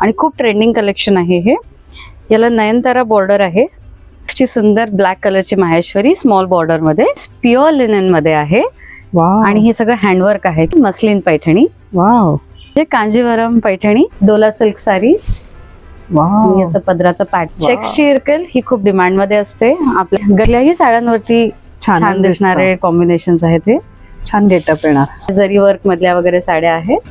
आणि खूप trending collection आहे हे. याला नयनतारा बॉर्डर आहे. ची सुंदर ब्लॅक कलरची माहेश्वरी स्मॉल बॉर्डरमध्ये. प्युअर लिननमध्ये आहे. आणि हे सगळं हँडवर्क आहे. मस्लिन पैठणी. वाव हे कांजीवरम पैठणी डोला सिल्क सारीज याचं पदराचं पॅट. चेक्सची इरकल ही खूप डिमांडमध्ये असते. आपल्या गल्याही साड्यांवरती छान. दिसणारे कॉम्बिनेशन आहेत हे. छान गेटअप येणार. जरी वर्क मधल्या वगैरे साड्या आहेत.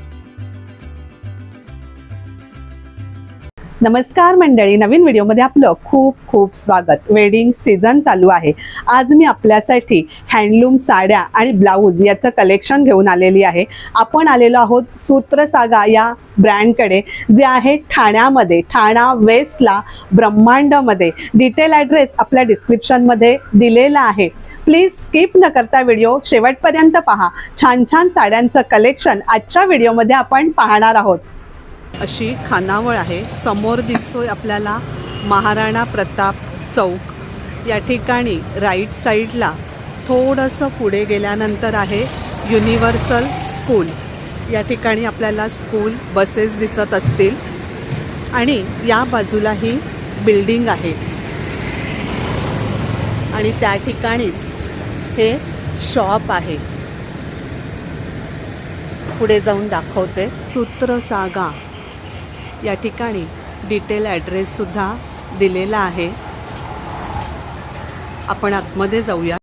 नमस्कार मंडळी नवीन व्हिडिओमध्ये आपलं खूप खूप स्वागत. वेडिंग सीझन चालू आहे. आज मी आपल्यासाठी हँडलूम साड्या आणि ब्लाऊज याचं कलेक्शन घेऊन आलेली आहे. आपण आलेलो आहोत सूत्रसागा या ब्रँडकडे जे आहे ठाण्यामध्ये ठाणा वेस्टला ब्रह्मांडमध्ये. डिटेल ॲड्रेस आपल्या डिस्क्रिप्शनमध्ये दिलेला आहे. प्लीज स्किप न करता व्हिडिओ शेवटपर्यंत पहा. छान छान साड्यांचं कलेक्शन आजच्या व्हिडिओमध्ये आपण पाहणार आहोत. अशी खानावळ आहे. समोर दिसतोय आपल्याला महाराणा प्रताप चौक. या ठिकाणी राईट साईडला थोडंसं पुढे गेल्यानंतर आहे युनिव्हर्सल स्कूल या ठिकाणी आपल्याला स्कूल बसेस दिसत असतील. आणि या बाजूला ही बिल्डिंग आहे. आणि त्या ठिकाणीच हे शॉप आहे. पुढे जाऊन दाखवते. सूत्रसागा. या ठिकाणी डिटेल ॲड्रेससुद्धा दिलेला आहे. आपण आतमध्ये जाऊया.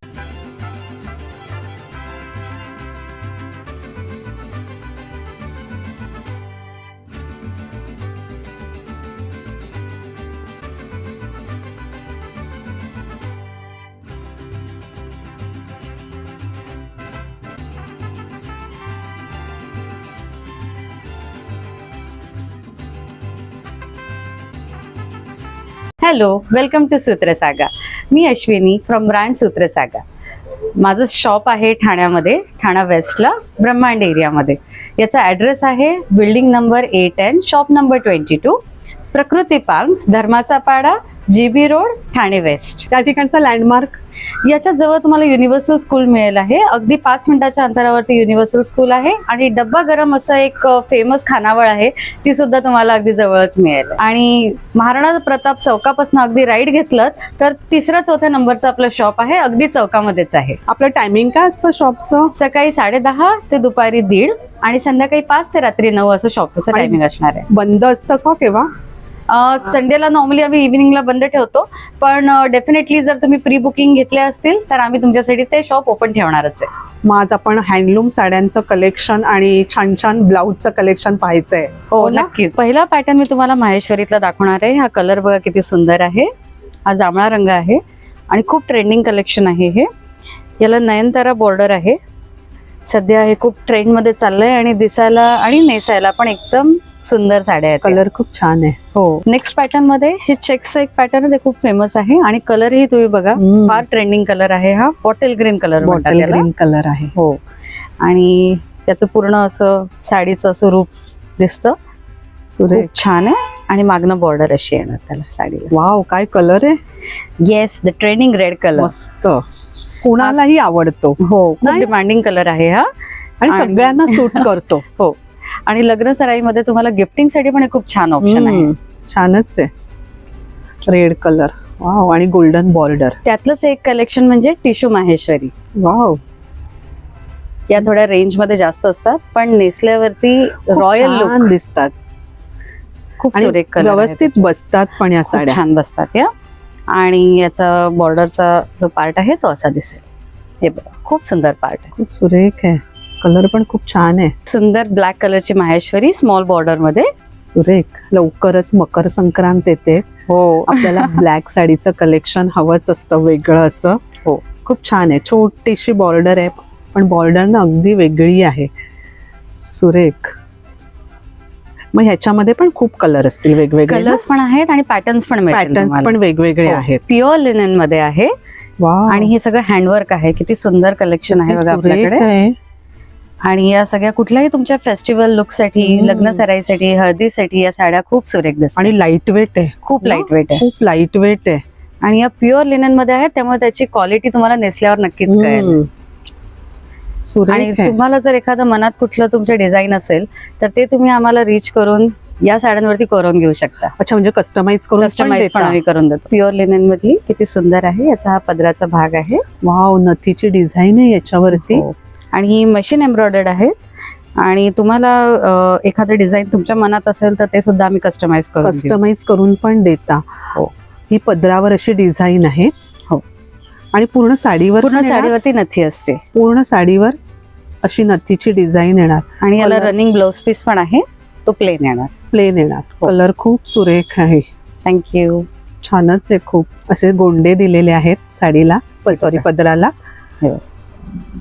हॅलो वेलकम टू सूत्रसागा मी अश्विनी फ्रॉम ब्रँड सूत्रसागा माझं शॉप आहे ठाण्यामध्ये ठाणा वेस्टला ब्रह्मांड एरियामध्ये याचा ॲड्रेस आहे building number A ten shop number twenty two Prakruti palms Dharmacha Pada G B road Thane west. त्या ठिकाणचा लँडमार्क याच्या जवळ तुम्हाला युनिव्हर्सल स्कूल मिळेल आहे. अगदी पाच मिनिटाच्या अंतरावरती युनिव्हर्सल स्कूल आहे. आणि डब्बा गरम असं एक फेमस खानावळ आहे. ती सुद्धा तुम्हाला अगदी जवळच मिळेल. आणि महाराणा प्रताप चौकापासून अगदी राईट घेतलं तर तिसऱ्या चौथ्या नंबरचं आपलं शॉप आहे. अगदी चौकामध्येच आहे. आपलं टायमिंग काय असतं शॉपचं सकाळी साडेदहा ते दुपारी दीड आणि संध्याकाळी पाच ते रात्री नऊ असं शॉपचं टायमिंग असणार आहे. बंद असतं का केव्हा? संडेला नॉर्मली आम्ही इव्हिनिंगला बंद ठेवतो. पण डेफिनेटली जर तुम्ही प्री बुकिंग घेतले असतील तर आम्ही तुमच्यासाठी ते शॉप ओपन ठेवणारच आहे. मग आज आपण हँडलूम साड्यांचं कलेक्शन आणि छान छान ब्लाऊजचं कलेक्शन पाहायचंय. हो ना? नक्कीच. पहिला पॅटर्न मी तुम्हाला माहेश्वरीतला दाखवणार आहे. हा कलर बघा किती सुंदर आहे. हा जांभळा रंग आहे. आणि खूप ट्रेंडिंग कलेक्शन आहे हे. याला नयनतारा बॉर्डर आहे. सध्या हे खूप ट्रेंडमध्ये चाललंय आणि दिसायला आणि नेसायला पण एकदम सुंदर साड्या आहेत कलर खूप छान आहे. हो. नेक्स्ट पॅटर्नमध्ये हे चेक्सचं एक पॅटर्न आहे ते खूप फेमस आहे आणि कलरही तुम्ही बघा फार ट्रेंडिंग कलर आहे हा. Bottle green colour bottle green colour आहे. हो. आणि त्याचं पूर्ण असं साडीचं असं रूप दिसतं. सुरेख. छान आहे. आणि मागणं बॉर्डर अशी येणार त्याला साडीला. वाव काय कलर आहे? Yes the trending red colour मस्त. कुणालाही आवडतो. हो? डिमांडिंग कलर आहे हा. आणि सगळ्यांना सूट करतो. हो. आणि लग्न सराईमध्ये तुम्हाला गिफ्टिंगसाठी पण खूप छान ऑप्शन आहे. छानच आहे. रेड कलर वाव आणि गोल्डन बॉर्डर त्यातलंच एक कलेक्शन म्हणजे टिशू माहेश्वरी. वाव या थोड्या रेंजमध्ये जास्त असतात पण नेसल्यावरती रॉयल लुक दिसतात. खूप सुरेख व्यवस्थित बसतात पण या साड्या. छान बसतात या. आणि याचा बॉर्डरचा जो पार्ट आहे तो असा दिसेल. हे बघा खूप सुंदर पार्ट आहे. खूप सुरेख आहे. कलर पण खूप छान आहे. सुंदर ब्लॅक कलरची माहेश्वरी स्मॉल बॉर्डरमध्ये सुरेख. लवकरच मकर संक्रांत येते. हो. आपल्याला ब्लॅक साडीचं कलेक्शन हवंच असतं वेगळं असं. हो. खूप छान आहे. छोटीशी बॉर्डर आहे पण बॉर्डर ना अगदी वेगळी आहे. सुरेख. मग ह्याच्यामध्ये पण खूप कलर असतील वेगवेगळे कलर्स पण आहेत आणि पॅटर्न्स पण पॅटर्न्स पण वेगवेगळे आहेत. प्युअर लिननमध्ये आहे. आणि हे सगळं हँडवर्क आहे. किती सुंदर कलेक्शन आहे बघा आपल्याकडे. आणि या सगळ्या कुठल्याही तुमच्या फेस्टिवल लुकसाठी. लग्न सराईसाठी हळदीसाठी या साड्या खूप सुरेख दिसतात. आणि लाइट वेट आहे. खूप? लाइट वेट आहे. खूप लाइट वेट आहे. आणि या प्युअर लिननमध्ये आहेत त्यामुळे त्याची क्वालिटी तुम्हाला नेसल्यावर नक्कीच कळेल. आणि. तुम्हाला जर एखादं मनात कुठलं तुमचं डिझाईन असेल तर ते तुम्ही आम्हाला रीच करून या साड्यांवरती करून घेऊ शकता अच्छा म्हणजे कस्टमाइज करून कस्टमाइज पण आम्ही करून देतो प्युअर लिनेन मधली किती सुंदर आहे याचा हा पदराचा भाग आहे वाव नथीची डिझाईन आहे याच्यावरती हो. आणि ही मशीन एम्ब्रॉयडर्ड आहे आणि तुम्हाला एखादं डिझाईन तुमच्या मनात असेल तर ते सुद्धा आम्ही कस्टमाइज करून. कस्टमाइज करून पण देता हो. ही पदरावर अशी डिझाईन आहे. आणि पूर्ण साडीवर पूर्ण? साडीवरती नथी असते. पूर्ण साडीवर अशी नथीची डिझाईन येणार. आणि याला रनिंग ब्लाउज पीस पण आहे. तो प्लेन येणार. प्लेन येणार. हो. कलर खूप सुरेख आहे. थँक्यू छानच आहे खूप. असे गोंडे दिलेले आहेत साडीला. सॉरी पदराला. हो.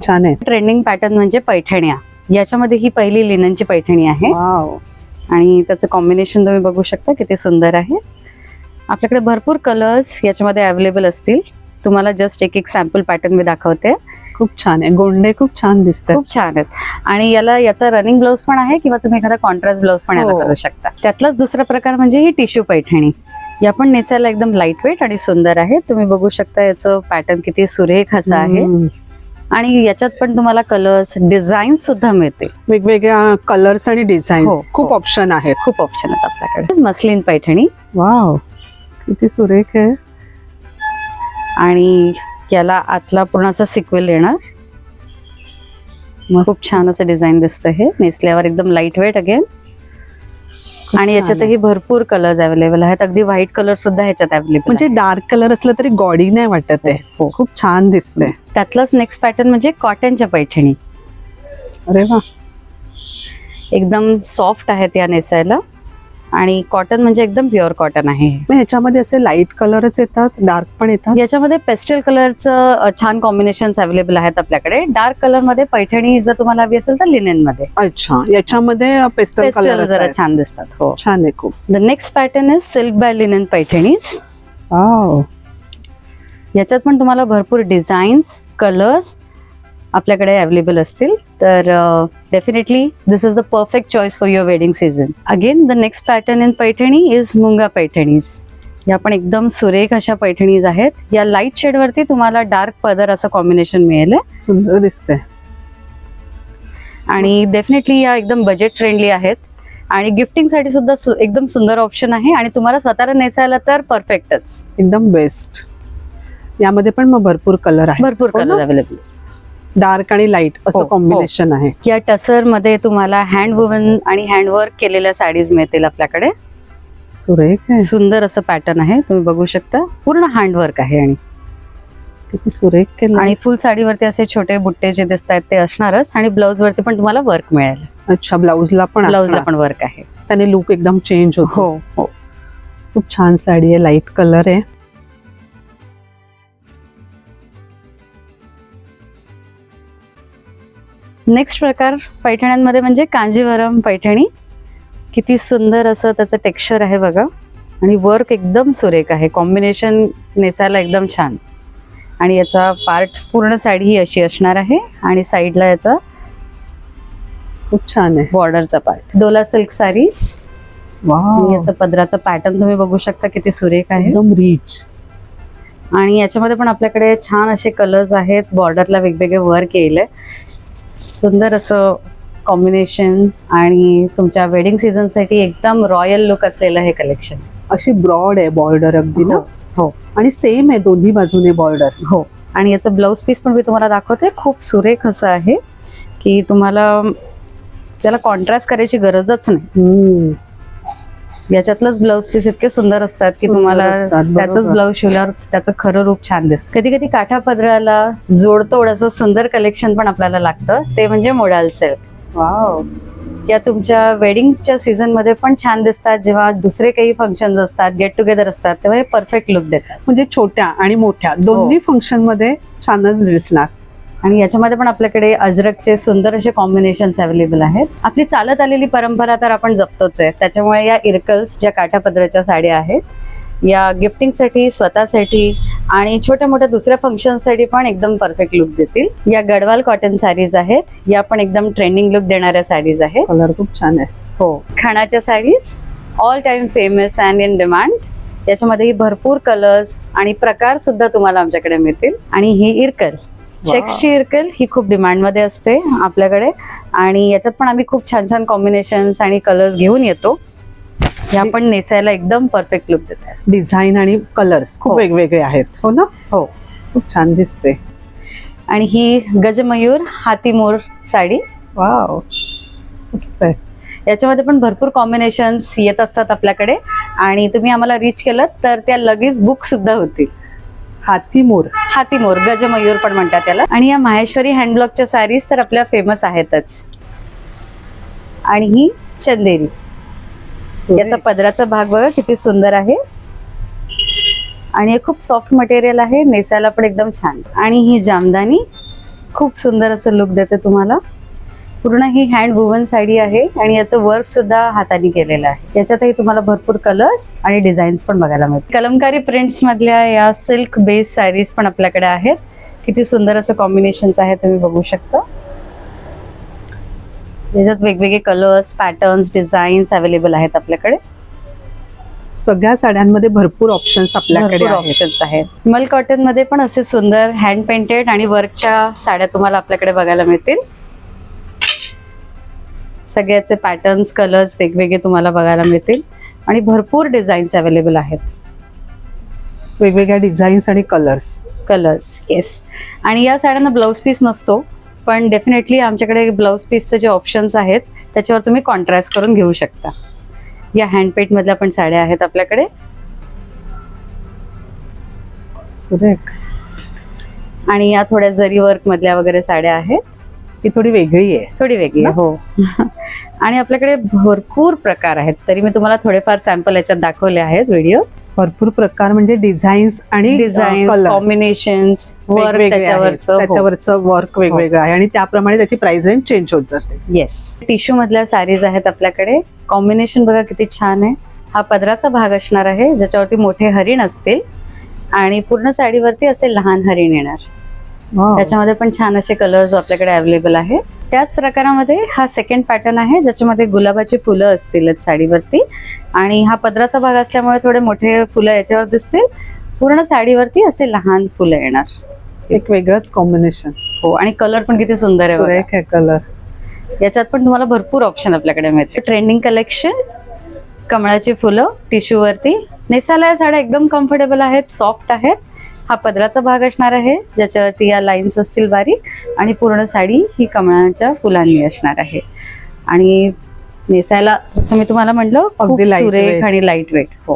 छान आहे. ट्रेंडिंग पॅटर्न म्हणजे पैठण्या. याच्यामध्ये ही पहिली लिननची पैठणी आहे. आणि त्याचं कॉम्बिनेशन तुम्ही बघू शकता किती सुंदर आहे. आपल्याकडे भरपूर कलर्स याच्यामध्ये अवेलेबल असतील. तुम्हाला जस्ट एक एक सॅम्पल पॅटर्न मी दाखवते. खूप छान आहे. गोंडे खूप छान दिसतात. खूप छान आहेत. आणि याला याचा रनिंग ब्लाऊज पण आहे किंवा तुम्ही एखादा कॉन्ट्रास्ट ब्लाऊज पण याला हो. करू शकता. त्यातलाच दुसरा प्रकार म्हणजे ही टिश्यू पैठणी. या पण नेसायला एकदम लाइट वेट आणि सुंदर आहे. तुम्ही बघू शकता याचं पॅटर्न किती सुरेख असं आहे. आणि याच्यात पण तुम्हाला कलर्स डिझाईन सुद्धा मिळते वेगवेगळ्या कलर्स आणि डिझाईन हो, खूप हो. ऑप्शन आहेत. खूप ऑप्शन आहेत आपल्याकडे. मस्लिन पैठणी. वाव किती सुरेख आहे. आणि याला आतला पूर्ण असा सिक्वेल येणार. खूप छान असं डिझाईन दिसतं हे. नेसल्यावर एकदम लाइट वेट अगेन आणि याच्यातही भरपूर कलर्स अवेलेबल आहेत. अगदी व्हाईट कलर सुद्धा ह्याच्यात अवेलेबल म्हणजे डार्क कलर असलं तरी गॉडी नाही वाटत आहे. हो. खूप छान दिसते त्यातलाच नेक्स्ट पॅटर्न म्हणजे कॉटनच्या पैठणी. अरे वा. एकदम सॉफ्ट आहेत या नेसायला. आणि कॉटन म्हणजे एकदम प्युअर कॉटन आहे. मग ह्याच्यामध्ये असे लाइट कलरच येतात डार्क पण येतात? याच्यामध्ये पेस्टल कलरचं छान कॉम्बिनेशन अवेलेबल आहेत आपल्याकडे. डार्क कलरमध्ये पैठणी जर तुम्हाला हवी असेल तर लिनेन मध्ये. अच्छा याच्यामध्ये पेस्टल कलर जरा छान दिसतात हो. छान आहे खूप. The next pattern is silk by linen Paithanis. याच्यात पण तुम्हाला भरपूर डिझाईन्स कलर्स आपल्याकडे अवेलेबल असतील तर definitely this is the perfect choice for your wedding season again the next pattern in Paithani is Munga Paithanis या पण एकदम सुरेख अशा पैठणीज आहेत. या लाइट शेडवरती तुम्हाला डार्क पदर असं कॉम्बिनेशन मिळेल. सुंदर दिसते आणि डेफिनेटली या एकदम बजेट फ्रेंडली आहेत. आणि गिफ्टिंगसाठी सुद्धा सु- एकदम सुंदर ऑप्शन आहे. आणि तुम्हाला स्वतःला नेसायला तर परफेक्टच एकदम बेस्ट यामध्ये पण मग भरपूर कलर आहे भरपूर हो? कलर अवेलेबल डार्क आणि लाइट हो, असं हो. कॉम्बिनेशन आहे. या टसरमध्ये तुम्हाला हँड वुवन आणि हँडवर्क केलेल्या साडीज मिळतील आपल्याकडे. सुरेख सुंदर असं पॅटर्न आहे. तुम्ही बघू शकता. पूर्ण हँडवर्क आहे आणि. किती सुरेख केलं. आणि फुल साडीवरती असे छोटे बुट्टे जे दिसत आहेत ते असणारच. आणि ब्लाऊज वरती पण तुम्हाला वर्क मिळेल. अच्छा ब्लाऊजला पण ब्लाऊजला. पण वर्क आहे. त्याने लुक एकदम चेंज होतो. हो. हो. खूप छान साडी आहे. लाइट कलर आहे. नेक्स्ट प्रकार पैठण्यांमध्ये म्हणजे कांजीवरम पैठणी. किती सुंदर असं त्याचं टेक्स्चर आहे बघा. आणि वर्क एकदम सुरेख आहे. कॉम्बिनेशन नेसायला एकदम छान. आणि याचा पार्ट पूर्ण साडी ही अशी असणार आहे. आणि साईडला याचा खूप छान आहे. बॉर्डरचा पार्ट डोला सिल्क सारीज याचा पदराचा पॅटर्न तुम्ही बघू शकता किती सुरेख आहे. एकदम रिच आणि याच्यामध्ये पण आपल्याकडे छान असे कलर्स आहेत. बॉर्डरला वेगवेगळे वर्क येईल. सुंदर असं कॉम्बिनेशन आणि तुमच्या वेडिंग सीझनसाठी एकदम रॉयल लुक असलेलं हे कलेक्शन अशी ब्रॉड आहे बॉर्डर अगदी ना? हो आणि सेम आहे दोन्ही बाजूने बॉर्डर हो. आणि याचं ब्लाऊज पीस पण मी तुम्हाला दाखवते. खूप सुरेख असं आहे की तुम्हाला त्याला कॉन्ट्रास्ट करायची गरजच नाही. याच्यातलंच ब्लाऊज पीस इतके सुंदर असतात की तुम्हाला त्याच. ब्लाऊज शिवल्यावर त्याचं खरं रूप छान दिसतं. कधी कधी काठा पदराला जोडतोड असं सुंदर कलेक्शन पण आपल्याला लागतं. ते म्हणजे मोडाल सिल्क वाव. या तुमच्या वेडिंगच्या सीझनमध्ये पण छान दिसतात. जेव्हा दुसरे काही फंक्शन असतात गेट टुगेदर असतात तेव्हा हे परफेक्ट लुक देतात. म्हणजे छोट्या आणि मोठ्या दोन्ही हो. फंक्शनमध्ये छानच दिसणार. आणि याच्यामध्ये पण आपल्याकडे अजरकचे सुंदर असे कॉम्बिनेशन अवेलेबल आहेत. आपली चालत आलेली परंपरा तर आपण जपतोच आहे. त्याच्यामुळे या इरकल्स ज्या काठापदराच्या साड्या आहेत या गिफ्टिंगसाठी स्वतःसाठी आणि छोट्या मोठ्या दुसऱ्या फंक्शनसाठी पण एकदम परफेक्ट लुक देतील. या गडवाल कॉटन साडीज आहेत. या पण एकदम ट्रेंडिंग लुक देणाऱ्या साडीज आहेत. कलर खूप छान आहे. हो. खाण्याच्या saris all time famous and in demand याच्यामध्येही भरपूर कलर्स आणि प्रकार सुद्धा तुम्हाला आमच्याकडे मिळतील. आणि ही इरकल चेक्सची इरकल ही खूप डिमांडमध्ये असते आपल्याकडे. आणि याच्यात पण आम्ही खूप छान छान कॉम्बिनेशन्स आणि कलर्स घेऊन येतो. ह्या पण नेसायला एकदम परफेक्ट लुक देतात. डिझाईन आणि कलर्स खूप हो. वेगवेगळे आहेत. हो ना? हो. खूप छान दिसते. आणि ही गजमयूर हातीमोर साडी. वाव मस्त आहे. याच्यामध्ये पण भरपूर कॉम्बिनेशन्स येत असतात आपल्याकडे. आणि तुम्ही आम्हाला रीच केलं तर त्या लगेच बुक सुद्धा होतील. हाती मोर हातीमोर गजमयूर पण म्हणतात त्याला आणि या माहेश्वरी हँडब्लॉकच्या साडीज तर आपल्या फेमस आहेतच. आणि ही चंदेरी. याचा पदराचा भाग बघा किती सुंदर आहे. आणि हे खूप सॉफ्ट मटेरियल आहे नेसायला पण एकदम छान. आणि ही जामदानी खूप सुंदर असं लुक देते तुम्हाला. पूर्ण ही हँड वुवन साडी आहे आणि याचं वर्क सुद्धा हाताने केलेलं आहे. याच्यातही तुम्हाला भरपूर कलर्स आणि डिझाईन्स पण बघायला मिळतील. कलमकारी प्रिंट्स मधल्या या सिल्क बेस साडीज पण आपल्याकडे आहेत. किती सुंदर असं कॉम्बिनेशन्स आहे तुम्ही बघू शकता. याच्यात वेगवेगळे कलर्स पॅटर्न्स डिझाईन्स अवेलेबल आहेत आपल्याकडे. सगळ्या साड्यांमध्ये भरपूर ऑप्शन्स आपल्याकडे ऑप्शन्स आहेत. मल कॉटनमध्ये पण असे सुंदर हँड पेंटेड आणि वर्कच्या साड्या तुम्हाला आपल्याकडे बघायला मिळतील. सगळ्याचे पॅटर्न्स कलर्स वेगवेगळे तुम्हाला बघायला मिळतील. आणि भरपूर डिझाईन्स अवेलेबल आहेत. वेगवेगळ्या डिझाईन्स आणि कलर्स कलर्स येस आणि या साड्यांना ब्लाऊज पीस नसतो पण डेफिनेटली आमच्याकडे ब्लाऊज पीसचे जे ऑप्शन्स आहेत त्याच्यावर तुम्ही कॉन्ट्रास्ट करून घेऊ शकता. या हँडपेट मधल्या पण साड्या आहेत आपल्याकडे. सुरेख. आणि या थोड्या जरी वर्क मधल्या वगैरे साड्या आहेत. ही थोडी वेगळी आहे. थोडी वेगळी आहे, हो. आणि आपल्याकडे भरपूर प्रकार आहेत तरी मी तुम्हाला थोडेफार सॅम्पल याच्यात दाखवले आहेत व्हिडिओ भरपूर प्रकार म्हणजे डिझाईन्स आणि डिझाईन कलर्स कॉम्बिनेशन्स वर्क त्याच्यावरचं हो. त्याच्यावरचं वर्क वेगवेगळं आहे आणि त्याप्रमाणे त्याची प्राइस रेंज चेंज होत जाते. येस टिश्यू मधल्या साडीज आहेत आपल्याकडे. कॉम्बिनेशन बघा किती छान आहे. हा पदराचा भाग असणार आहे ज्याच्यावरती मोठे हरिण असतील. आणि पूर्ण साडीवरती असे लहान हरिण येणार. त्याच्यामध्ये पण छान असे कलर्स आपल्याकडे अवेलेबल आहे त्याच प्रकारामध्ये हा सेकंड पॅटर्न आहे ज्याच्यामध्ये गुलाबाची फुलं असतीलच साडीवरती. आणि हा पदराचा भाग असल्यामुळे थोडे मोठे फुलं याच्यावर दिसतील. पूर्ण साडीवरती असे लहान फुलं येणार. एक वेगळंच कॉम्बिनेशन हो आणि कलर पण किती सुंदर आहे कलर याच्यात पण तुम्हाला भरपूर ऑप्शन आपल्याकडे मिळते ट्रेंडिंग कलेक्शन कमळाची फुलं टिश्यूवरती नेसाला या साड्या एकदम कम्फर्टेबल आहेत सॉफ्ट आहेत. हा पदराचा भाग असणार आहे ज्याच्यावरती या लाईन्स असतील बारीक आणि पूर्ण साडी ही कमळाच्या फुलांनी असणार आहे. आणि नेसायला जसं मी तुम्हाला म्हणलं खूप अगदी. सुरेख आणि लाइट वेट हो.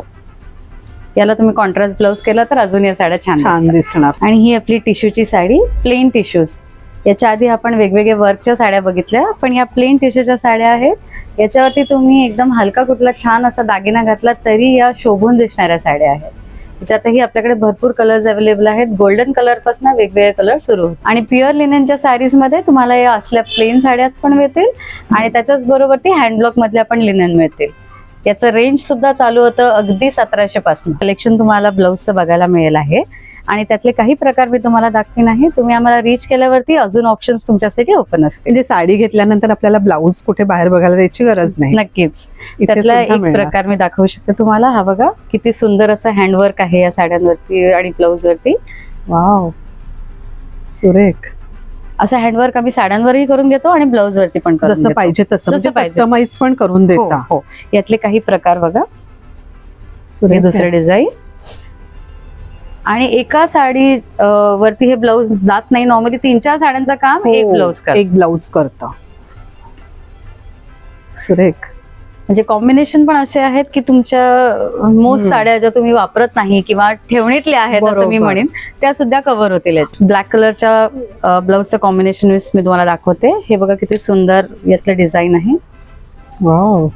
याला तुम्ही कॉन्ट्रास्ट ब्लाऊज केला तर अजून या साड्या छान. दिसणार. आणि ही आपली टिश्यूची साडी प्लेन टिश्यूज याच्या आधी आपण वेगवेगळे वर्कच्या साड्या बघितल्या पण या प्लेन टिश्यूच्या साड्या आहेत. याच्यावरती तुम्ही एकदम हलका कुठला छान असा दागिना घातला तरी या शोभून दिसणाऱ्या साड्या आहेत. त्याच्यातही आपल्याकडे भरपूर कलर्स अवेलेबल आहेत. गोल्डन कलरपासून वेगवेगळे कलर सुरू आणि प्युअर लिननच्या साडीजमध्ये तुम्हाला या असल्या प्लेन साड्याच पण मिळतील. आणि त्याच्याच बरोबर ती हँडब्लॉक मधल्या पण लिनन मिळतील. याचं रेंज सुद्धा चालू होतं अगदी सतराशे पासून. कलेक्शन तुम्हाला ब्लाऊजचं बघायला मिळेल आहे. आणि त्यातले काही प्रकार मी तुम्हाला दाखवीन आहे तुम्ही आम्हाला रीच केल्यावरती अजून ऑप्शन्स तुमच्यासाठी ओपन असतील. म्हणजे साडी घेतल्यानंतर आपल्याला ब्लाऊज कुठे बाहेर बघायला जायची गरज नाही. नक्कीच. त्यातला एक. प्रकार मी दाखवू शकते तुम्हाला. हा बघा किती सुंदर असं हँडवर्क आहे या साड्यांवरती आणि ब्लाऊज वरती. वाव सुरेख. असं हँडवर्क आम्ही साड्यांवरही करून घेतो आणि ब्लाऊज वरती पण जसं. पाहिजे तसं. म्हणजे पाहिजे. पण करून हो देता. हो यातले काही प्रकार बघा. हे सुरेख दुसरे. डिझाईन आणि एका साडी वरती हे ब्लाऊज जात नाही. नॉर्मली तीन चार साड्यांचं काम हो, एक ब्लाऊज कर एक ब्लाऊज करता. सुरेख. म्हणजे कॉम्बिनेशन पण असे आहेत की तुमच्या मोस्ट. साड्या ज्या तुम्ही वापरत नाही किंवा ठेवणीतल्या आहेत असं मी. म्हणेन त्या सुद्धा कव्हर होतील ब्लॅक कलरच्या ब्लाऊजचं कॉम्बिनेशन मी तुम्हाला दाखवते. हे बघा किती सुंदर यातलं डिझाईन आहे. वाव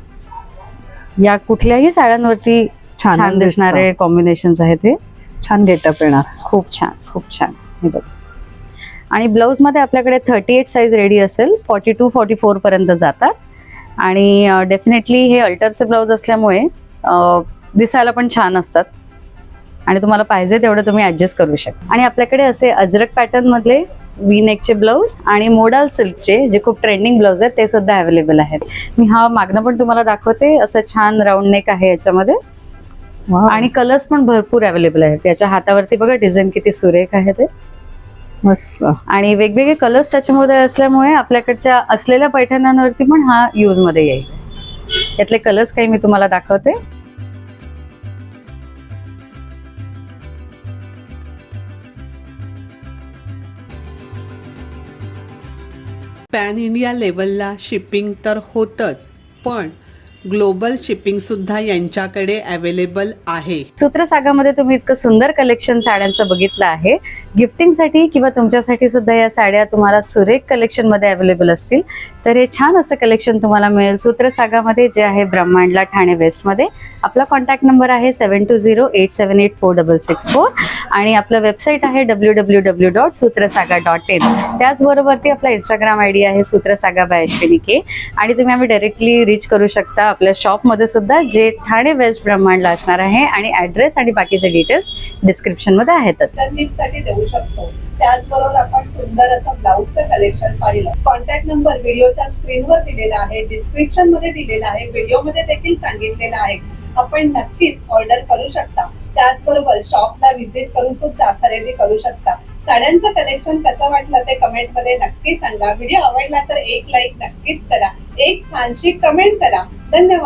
या कुठल्याही साड्यांवरती छान छान दिसणारे कॉम्बिनेशन आहेत हे. छान गेटअप येणार. खूप छान खूप छान. हे बघ. आणि ब्लाऊजमध्ये आपल्याकडे थर्टी एट साईज रेडी असेल फॉर्टी टू फॉर्टी फोर पर्यंत जातात. आणि डेफिनेटली हे अल्टरचे ब्लाऊज असल्यामुळे दिसायला पण छान असतात. आणि तुम्हाला पाहिजे तेवढं तुम्ही ऍडजस्ट करू शकता. आणि आपल्याकडे असे अजरक पॅटर्न मधले वी नेकचे ब्लाऊज आणि मोडाल सिल्कचे जे खूप ट्रेंडिंग ब्लाऊज आहेत ते सुद्धा अवेलेबल आहेत. मी हा मागणं पण तुम्हाला दाखवते. असं छान राऊंड नेक आहे याच्यामध्ये. आणि कलर्स पण भरपूर अवेलेबल आहेत. याच्या हातावरती बघा डिझाईन किती सुरेख आहे ते. मस्त. आणि वेगवेगळे कलर्स त्याच्यामध्ये असल्यामुळे आपल्याकडच्या असलेल्या पैठणांवरती पण हा यूजमध्ये येईल. यातले कलर्स काही मी तुम्हाला दाखवते. पॅन इंडिया लेवलला शिपिंग तर होतच पण ग्लोबल शिपिंग सुद्धा यांच्याकडे अवेलेबल आहे. सूत्रसागामध्ये तुम्ही इतकं सुंदर कलेक्शन साड्यांचं बघितलं आहे. गिफ्टिंगसाठी किंवा तुमच्यासाठी सुद्धा या साड्या तुम्हाला सुरेख कलेक्शनमध्ये अवेलेबल असतील. तर हे छान असं कलेक्शन तुम्हाला मिळेल. सूत्रसागामध्ये जे आहे ब्रह्मांडला ठाणे वेस्टमध्ये आपला कॉन्टॅक्ट नंबर आहे seven two zero eight seven eight four double six four आणि आपलं वेबसाईट आहे W W W dot Sutrasaga dot in त्याचबरोबरती आपला इंस्टाग्राम आय डी आहे सूत्रसागा बाय अश्विनी के आणि तुम्ही आम्ही डायरेक्टली रीच करू शकता आपल्या शॉपमध्ये सुद्धा जे ठाणे वेस्ट ब्रह्मांडला असणार आहे आणि ॲड्रेस आणि बाकीचे डिटेल्स डिस्क्रिप्शनमध्ये आहेतच. साठी देऊ शकतो. त्याचबरोबर आपण सुंदर असं ब्लाऊजचं कलेक्शन पाहिलं. कॉन्टॅक्ट नंबर व्हिडिओच्या स्क्रीनवर दिलेला आहे डिस्क्रिप्शनमध्ये दिलेला आहे व्हिडिओमध्ये देखील सांगितलेलं आहे. आपण नक्कीच ऑर्डर करू शकता. त्याचबरोबर शॉपला व्हिजिट करून सुद्धा खरेदी करू शकता. साड्यांचं कलेक्शन कसं वाटलं ते कमेंटमध्ये नक्की सांगा. व्हिडिओ आवडला तर एक लाईक नक्कीच करा. एक छानशी कमेंट करा. धन्यवाद.